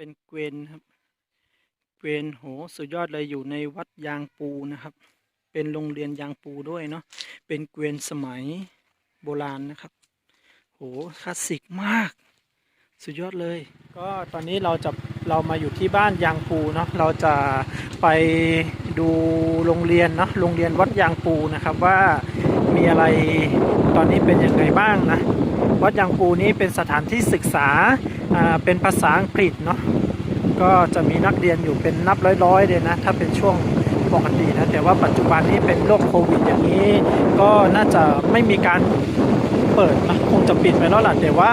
เป็นเกวียนครับ เกวียนโหสุดยอดเลยอยู่ในวัดยางปูนะครับ เป็นโรงเรียนยางปูด้วยเนาะเป็นเกวียนสมัยโบราณนะครับ โหคลาสสิกมาก สุดยอดเลย ก็ตอนนี้เราจะเรามาอยู่ที่บ้านยางปูเนาะเราจะไปดูโรงเรียนเนาะโรงเรียนวัดยางปูนะครับว่ามีอะไรตอนนี้เป็นยังไงบ้างนะ วัดยางปูนี้เป็นสถานที่ศึกษาเป็นภาษาอังกฤษเนาะก็จะมีนักเรียนอยู่เป็นนับร้อยๆเลยนะ ถ้าเป็นช่วงปกตินะ แต่ว่าปัจจุบันนี้เป็นโรคโควิดอย่างนี้ ก็น่าจะไม่มีการเปิดนะคงจะปิดไปแล้วล่ะแต่ว่า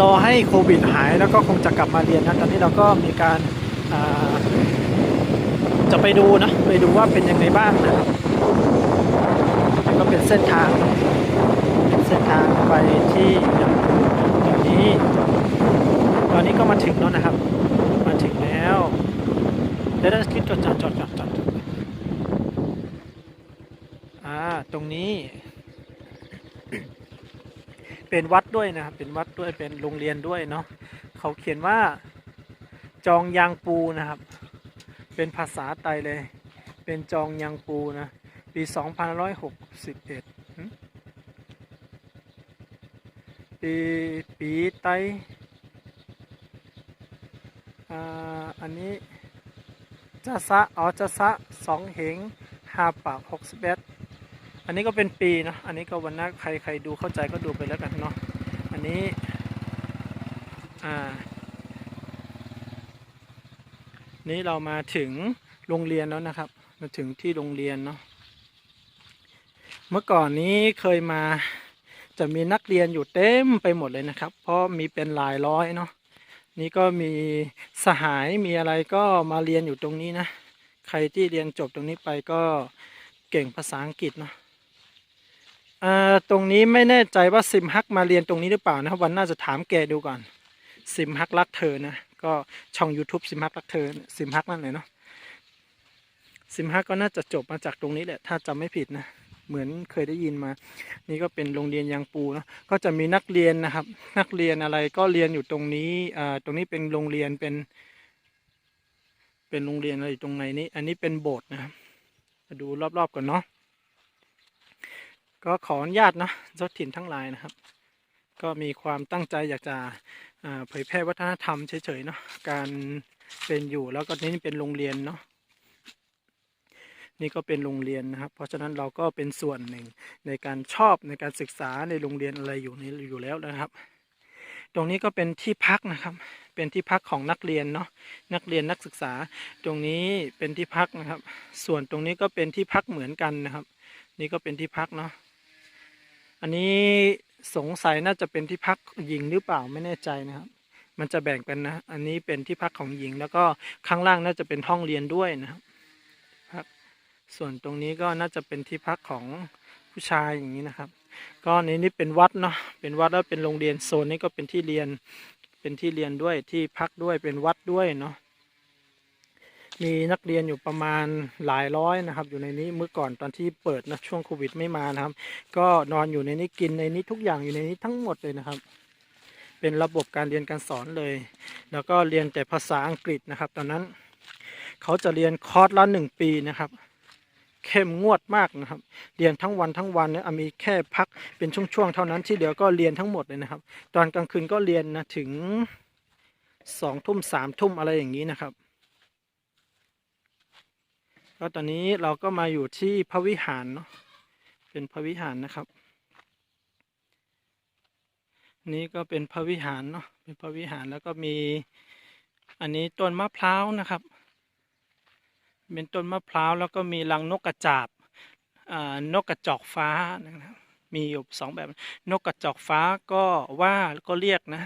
รอให้โควิดหายแล้วก็คงจะกลับมาเรียนนะตอนนี้เราก็มีการาจะไปดูนะไปดูว่าเป็นยังไงบ้างนะแล้วก็เป็นเส้นทาง นเส้นทางไปที่ตอนนี้ ตอนนี้ก็มาถึงแล้วนะครับ มาถึงแล้วเดี๋ยวเราขึ้นจอดจอดจอดจอดจอดอ่าตรงนี้ เป็นวัดด้วยนะครับ เป็นวัดด้วยเป็นโรงเรียนด้วยเนาะเขาเขียนว่า จองยางปูนะครับ เป็นภาษาไทยเลย เป็นจองยางปูนะ ปี 2561หึ ปีปีไตอันนี้จะซะอ๋อจะซะสองเหงห้าปากหกสิบเอ็ดอันนี้ก็เป็นปีเนอะอันนี้ก็วันน้าใครใครดูเข้าใจก็ดูไปแล้วกันเนาะอันนี้อ่านี่เรามาถึงโรงเรียนแล้วนะครับ มาถึงที่โรงเรียนเนาะเมื่อก่อนนี้เคยมา จะมีนักเรียนอยู่เต็มไปหมดเลยนะครับ เพราะมีเป็นหลายร้อยเนาะนี่ก็มีสหายมีอะไรก็มาเรียนอยู่ตรงนี้นะ ใครที่เรียนจบตรงนี้ไปก็เก่งภาษาอังกฤษเนาะตรงนี้ไม่แน่ใจว่าซิมฮักมาเรียนตรงนี้หรือเปล่านะวันน่าจะถามแกดูก่อน ซิมฮักรักเธอนะก็ช่อง YouTube ซิมฮักรักเธอซิมฮักนั่นเลยเนาะซิมฮักก็น่าจะจบมาจากตรงนี้แหละถ้าจำไม่ผิดนะ เหมือนเคยได้ยินมา นี่ก็เป็นโรงเรียนยางปูเนาะก็จะมีนักเรียนนะครับ นักเรียนอะไรก็เรียนอยู่ตรงนี้อ่าตรงนี้เป็นโรงเรียนเป็น เป็นโรงเรียนอะไรอยู่ตรงไหนนี้ อันนี้เป็นโบสถ์นะครับมาดูรอบๆก่อนเนาะก็ขออนุญาตนะเจ้าถิ่นทั้งหลายนะครับ ก็มีความตั้งใจอยากจะอ่าเผยแพร่วัฒนธรรมเฉยๆเนาะการเป็นอยู่แล้วก็นี่เป็นโรงเรียนเนาะ นี่ก็เป็นโรงเรียนนะครับ เพราะฉะนั้นเราก็เป็นส่วนหนึ่งในการชอบในการศึกษาในโรงเรียนอะไรอยู่นี้อยู่แล้วนะครับ ตรงนี้ก็เป็นที่พักนะครับ เป็นที่พักของนักเรียนเนาะนักเรียนนักศึกษา ตรงนี้เป็นที่พักนะครับ ส่วนตรงนี้ก็เป็นที่พักเหมือนกันนะครับ นี่ก็เป็นที่พักเนาะอันนี้สงสัยน่าจะเป็นที่พักหญิงหรือเปล่าไม่แน่ใจนะครับ มันจะแบ่งกันนะ อันนี้เป็นที่พักของหญิง แล้วก็ข้างล่างน่าจะเป็นห้องเรียนด้วยนะครับ ส่วนตรงนี้ก็น่าจะเป็นที่พักของผู้ชายอย่างนี้นะครับ ก็ในนี้เป็นวัดเนาะเป็นวัดแล้วเป็นโรงเรียนโซนนี้ก็เป็นที่เรียนเป็นที่เรียนด้วยที่พักด้วยเป็นวัดด้วยเนาะมีนักเรียนอยู่ประมาณหลายร้อยนะครับ อยู่ในนี้เมื่อก่อนตอนที่เปิดนะช่วงโควิดไม่มานะครับ ก็นอนอยู่ในนี้กินในนี้ทุกอย่างอยู่ในนี้ทั้งหมดเลยนะครับ เป็นระบบการเรียนการสอนเลย แล้วก็เรียนแต่ภาษาอังกฤษนะครับ ตอนนั้นเขาจะเรียนคอร์สละหนึ่งปีนะครับ เข้มงวดมากนะครับ เรียนทั้งวันทั้งวันเนี่ยมีแค่พักเป็นช่วงๆเท่านั้นที่เหลือก็เรียนทั้งหมดเลยนะครับ ตอนกลางคืนก็เรียนนะถึงสองทุ่มสามทุ่มอะไรอย่างนี้นะครับก็ตอนนี้เราก็มาอยู่ที่พระวิหารเนาะเป็นพระวิหารนะครับ นี่ก็เป็นพระวิหารเนาะเป็นพระวิหารแล้วก็มีอันนี้ต้นมะพร้าวนะครับ เป็นต้นมะพร้าวแล้วก็มีรังนกกระจาบอ่านกกระจอกฟ้านะครับมีอยู่สองแบบนกกระจอกฟ้าก็ว่าก็เรียกนะ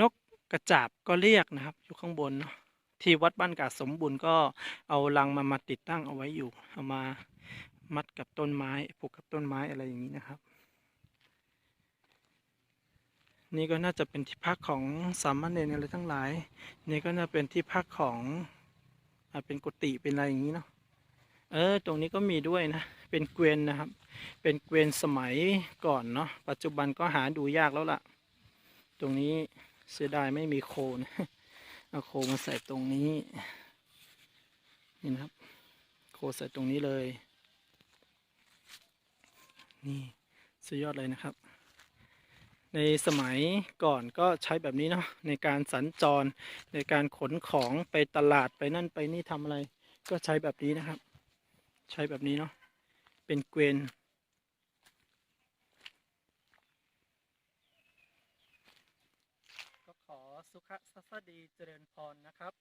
นกกระจาบก็เรียกนะครับ อยู่ข้างบนเนาะที่วัดบ้านกาสมบูรณ์ก็เอารังมามาติดตั้งเอาไว้อยู่ เอามามัดกับต้นไม้ผูกกับต้นไม้อะไรอย่างนี้นะครับ นี่ก็น่าจะเป็นที่พักของสามเณรอะไรทั้งหลาย นี่ก็น่าเป็นที่พักของ เป็นกุฏิเป็นอะไรอย่างนี้เนาะเออ ตรงนี้ก็มีด้วยนะ เป็นเกวียนนะครับ เป็นเกวียนสมัยก่อนเนาะ ปัจจุบันก็หาดูยากแล้วล่ะ ตรงนี้เสียดายไม่มีโคนเอาโคมาใส่ตรงนี้ นี่นะครับ โคใส่ตรงนี้เลย นี่สุดยอดเลยนะครับ ในสมัยก่อนก็ใช้แบบนี้เนาะในการสัญจรในการขนของไปตลาดไปนั่นไปนี่ทำอะไร ก็ใช้แบบนี้นะครับ ใช้แบบนี้เนาะเป็นเกวียนก็ขอสุขสัสดีเจริญพรนะครับ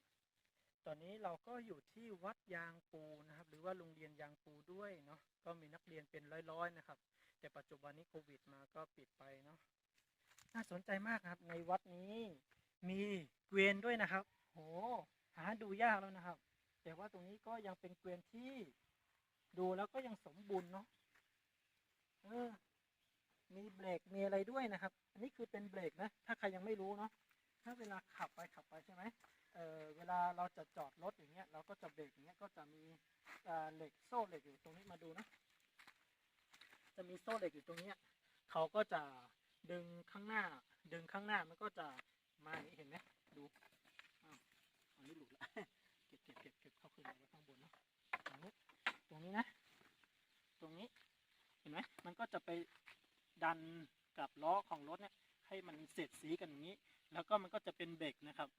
ตอนนี้เราก็อยู่ที่วัดยางปูนะครับ หรือว่าโรงเรียนยางปูด้วยเนาะก็มีนักเรียนเป็นร้อยๆนะครับ แต่ปัจจุบันนี้โควิดมาก็ปิดไปเนาะ น่าสนใจมากครับ ในวัดนี้มีเกวียนด้วยนะครับ โห หาดูยากแล้วนะครับ แต่ว่าตรงนี้ก็ยังเป็นเกวียนที่ดูแล้วก็ยังสมบูรณ์เนาะเออ มีเบรกมีอะไรด้วยนะครับ อันนี้คือเป็นเบรกนะ ถ้าใครยังไม่รู้เนาะ ถ้าเวลาขับไปขับไปใช่ไหมเออเวลาเราจะจอดรถอย่างเงี้ย เราก็จะเบรกอย่างเงี้ย ก็จะมีเหล็กโซ่เหล็กอยู่ตรงนี้มาดูนะ จะมีโซ่เหล็กอยู่ตรงเนี้ย เขาก็จะ ดึงข้างหน้า ดึงข้างหน้ามันก็จะมาอย่างนี้เห็นไหมดูอ้าวอันนี้หลุดละเก็บเก็บเก็บเก็บเข้าขึ้นมาไว้ข้างบนเนาะตรงนี้ตรงนี้นะ ตรงนี้เห็นไหมมันก็จะไปดันกับล้อของรถเนี่ยให้มันเสียดสีกันอย่างนี้ แล้วก็มันก็จะเป็นเบรกนะครับ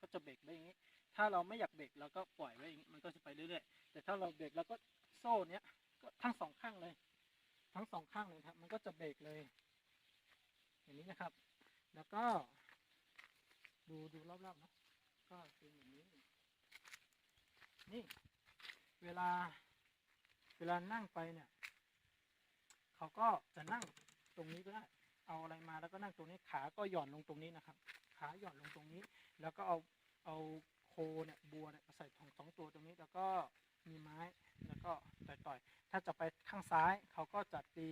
ก็จะเบรกได้อย่างนี้ ถ้าเราไม่อยากเบรกเราก็ปล่อยไว้อย่างนี้มันก็จะไปเรื่อยๆ แต่ถ้าเราเบรกเราก็โซ่เนี้ยก็ทั้งสองข้างเลย ทั้งสองข้างเลยครับ มันก็จะเบรกเลย อย่างนี้นะครับ แล้วก็ ดูดูรอบๆนะก็เป็นอย่างนี้ นี่ เวลา เวลานั่งไปเนี่ย เขาก็จะนั่งตรงนี้ก็ได้ เอาอะไรมาแล้วก็นั่งตรงนี้ขาก็หย่อนลงตรงนี้นะครับ ขาหย่อนลงตรงนี้ แล้วก็เอาเอาโคเนี่ยบัวเนี่ยใส่ถุงสองตัวตรงนี้ แล้วก็มีไม้แล้วก็ต่อยๆถ้าจะไปข้างซ้ายเขาก็จะตี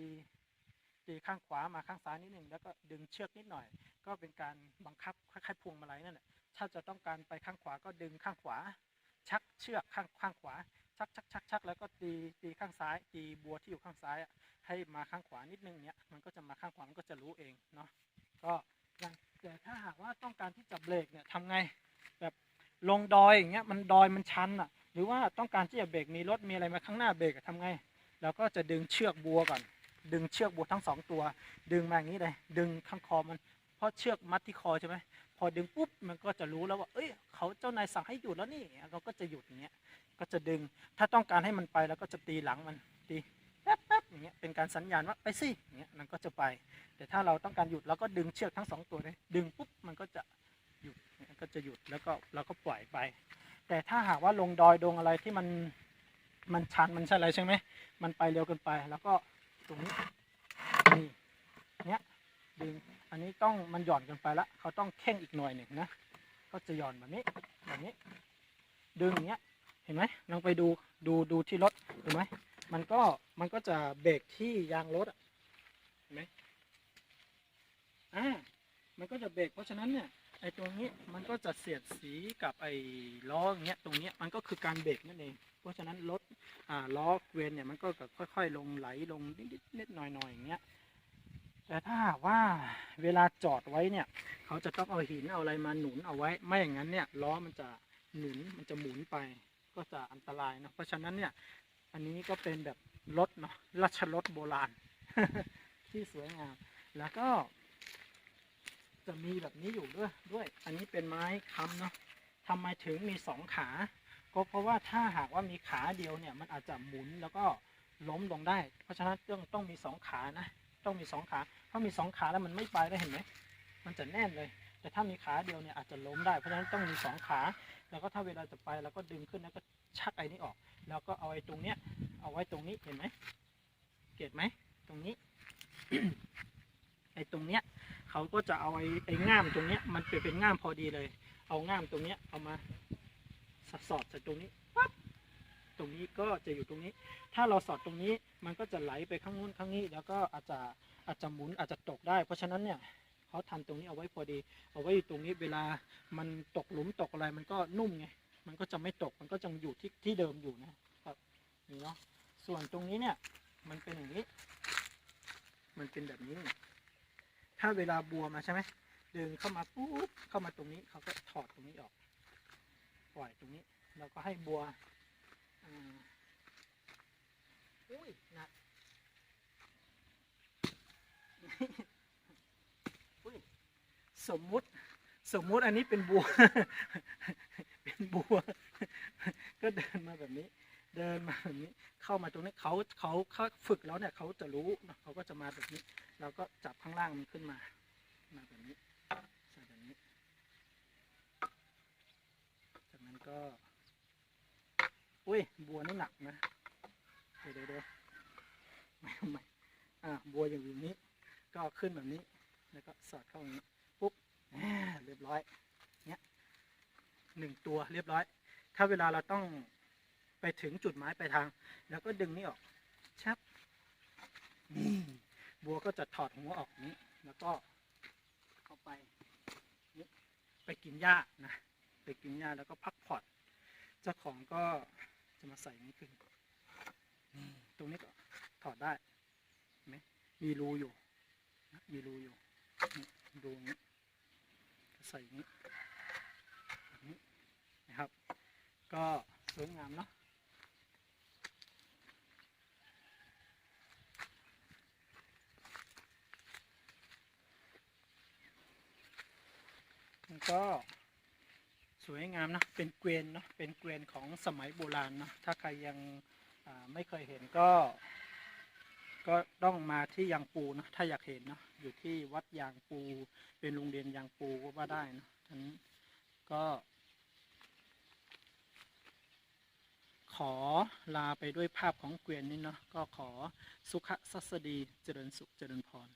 ตีข้างขวามาข้างซ้ายนิดหนึ่งแล้วก็ดึงเชือกนิดหน่อย ก็เป็นการบังคับคล้ายๆพวงมาลัยนั่นแหละถ้าจะต้องการไปข้างขวาก็ดึงข้างขวา ชักเชือกข้างข้างขวา ชักชักชักชักแล้วก็ตีตีข้างซ้าย ตีบัวที่อยู่ข้างซ้ายให้มาข้างขวานิดนึงเนี้ยมันก็จะมาข้างขวามันก็จะรู้เองเนาะก็ย่างแต่ถ้าหากว่าต้องการที่จะเบรกเนี่ยทำไงแบบลงดอยอย่างเงี้ยมันดอยมันชันอะ หรือว่าต้องการที่จะเบรกมีรถมีอะไรมาข้างหน้าเบรกอะทำไงเราก็จะดึงเชือกบัวก่อน ดึงเชือกบัวทั้งสองตัว ดึงมาอย่างนี้เลย ดึงข้างคอมัน เพราะเชือกมัดที่คอใช่ไหมพอดึงปุ๊บมันก็จะรู้แล้วว่า เอ้ย เขาเจ้านายสั่งให้หยุดแล้วนี่ เราก็จะหยุดอย่างเงี้ย ก็จะดึง ถ้าต้องการให้มันไปเราก็จะตีหลังมัน ตีแป๊บแป๊บอย่างเงี้ย เป็นการสัญญาณว่าไปสิอย่างเงี้ย มันก็จะไป แต่ถ้าเราต้องการหยุดเราก็ดึงเชือกทั้งสองตัวเลย ดึงปุ๊บมันก็จะหยุดก็จะหยุด แล้วก็เราก็ปล่อยไป แต่ถ้าหากว่าลงดอยดงอะไรที่มัน มันชันมันใช่อะไรใช่ไหมมันไปเร็วเกินไป แล้วก็ ตรงนี้นี่เนี้ยดึงอันนี้ต้องมันหย่อนกันไปละเขาต้องเข่งอีกหน่อยหนึ่งนะก็จะหย่อนแบบนี้แบบนี้ ดึงอย่างเงี้ยเห็นไหมลองไปดูดูดูที่รถเห็นไหมมันก็มันก็จะเบรกที่ยางรถเห็นไหมอ่ามันก็จะเบรกเพราะฉะนั้นเนี่ย อ้ตรงนี้มันก็จะเสียดสีกับไอ้ล้ออย่างเงี้ยตรงเนี้ยมันก็คือการเบรกนั่นเอง เพราะฉะนั้นรถอ่าล้อเกวียนเนี่ยมันก็ค่อยๆ ลงไหลลงนิดๆนิดหน่อยๆอย่างเงี้ยแต่ถ้าว่าเวลาจอดไว้เนี่ย เขาจะต้องเอาหินเอาอะไรมาหนุนเอาไว้ ไม่อย่างนั้นเนี่ยล้อมันจะหนุนมันจะหมุนไป ก็จะอันตรายนะเพราะฉะนั้นเนี่ย อันนี้ก็เป็นแบบรถเนาะราชรถโบราณที่สวยงามแล้วก็ จะมีแบบนี้อยู่ด้วยด้วย อันนี้เป็นไม้ค้ำเนาะทำไมถึงมีสองขา ก็เพราะว่าถ้าหากว่ามีขาเดียวเนี่ยมันอาจจะหมุนแล้วก็ล้มลงได้ เพราะฉะนั้นต้องต้องมีสองขานะ ต้องมีสองขาถ้ามีสองขาแล้วมันไม่ไปได้เห็นไหมมันจะแน่นเลย แต่ถ้ามีขาเดียวเนี่ยอาจจะล้มได้ เพราะฉะนั้นต้องมีสองขา แล้วก็ถ้าเวลาจะไปเราก็ดึงขึ้นแล้วก็ชักไอ้นี้ออก แล้วก็เอาไอ้ตรงเนี้ยเอาไว้ตรงนี้เห็นไหมเก็ตไหมตรงนี้ไอ้ตรงเนี้ย เขาก็จะเอาไอ้ไอ้ง่ามตรงเนี้ยมันเป็นเป็นง่ามพอดีเลย เอาง่ามตรงเนี้ยเอามาสอดสอดใส่ตรงนี้ปั๊บตรงนี้ก็จะอยู่ตรงนี้ ถ้าเราสอดตรงนี้มันก็จะไหลไปข้างนู้นข้างนี้ แล้วก็อาจจะอาจจะหมุนอาจจะตกได้ เพราะฉะนั้นเนี่ยเขาทำตรงนี้เอาไว้พอดี เอาไว้อยู่ตรงนี้เวลามันตกหลุมตกอะไรมันก็นุ่มไงมันก็จะไม่ตกมันก็จะอยู่ที่ที่เดิมอยู่นะครับนี่เนาะส่วนตรงนี้เนี่ยมันเป็นอย่างนี้ มันเป็นแบบนี้ ถ้าเวลาบัวมาใช่ไหมดึงเข้ามาปุ๊บเข้ามาตรงนี้เขาก็ถอดตรงนี้ออก ปล่อยตรงนี้เราก็ให้บัวอุ้ยหนักอุ้ยสมมุติสมมุติอันนี้เป็นบัว เป็นบัว ก็เดินมาแบบนี้ เดินมาแบบนี้เข้ามาตรงนี้เขาเขาเขาฝึกแล้วเนี่ยเขาจะรู้เขาก็จะมาแบบนี้ เราก็จับข้างล่างมันขึ้นมามาแบบนี้ใส่แบบนี้ จากนั้นก็อุ้ยบัวนี่หนักนะเดี๋ยวเดี๋ยวไม่ไม่อ่าบัวอย่างนี้ ก็ขึ้นแบบนี้ แล้วก็สอดเข้าอย่างนี้ปุ๊บเรียบร้อยเนี้ยหนึ่งตัวเรียบร้อย ถ้าเวลาเราต้อง ไปถึงจุดหมายปลายทาง แล้วก็ดึงนี่ออกชับนี่บัวก็จะถอดหัวออกนี้ แล้วก็เข้าไป ไปกินหญ้านะ ไปกินหญ้าแล้วก็พักผ่อน เจ้าของก็จะมาใส่นี้ขึ้นนี่ตรงนี้ก็ถอดได้ไหมมีรูอยู่ มีรูอยู่นี่รูนี้ใส่นี้นะครับ ก็สวยงามเนาะ ก็สวยงามนะเป็นเกวียนเนาะเป็นเกวียนของสมัยโบราณเนาะถ้าใครยังไม่เคยเห็นก็ ก็ต้องมาที่ยางปูนะถ้าอยากเห็นเนาะอยู่ที่วัดยางปู เป็นโรงเรียนยางปูก็ว่าได้นะท่านก็ ขอลาไปด้วยภาพของเกวียนนี้เนาะก็ขอสุขสัสดีเจริญสุขเจริญพร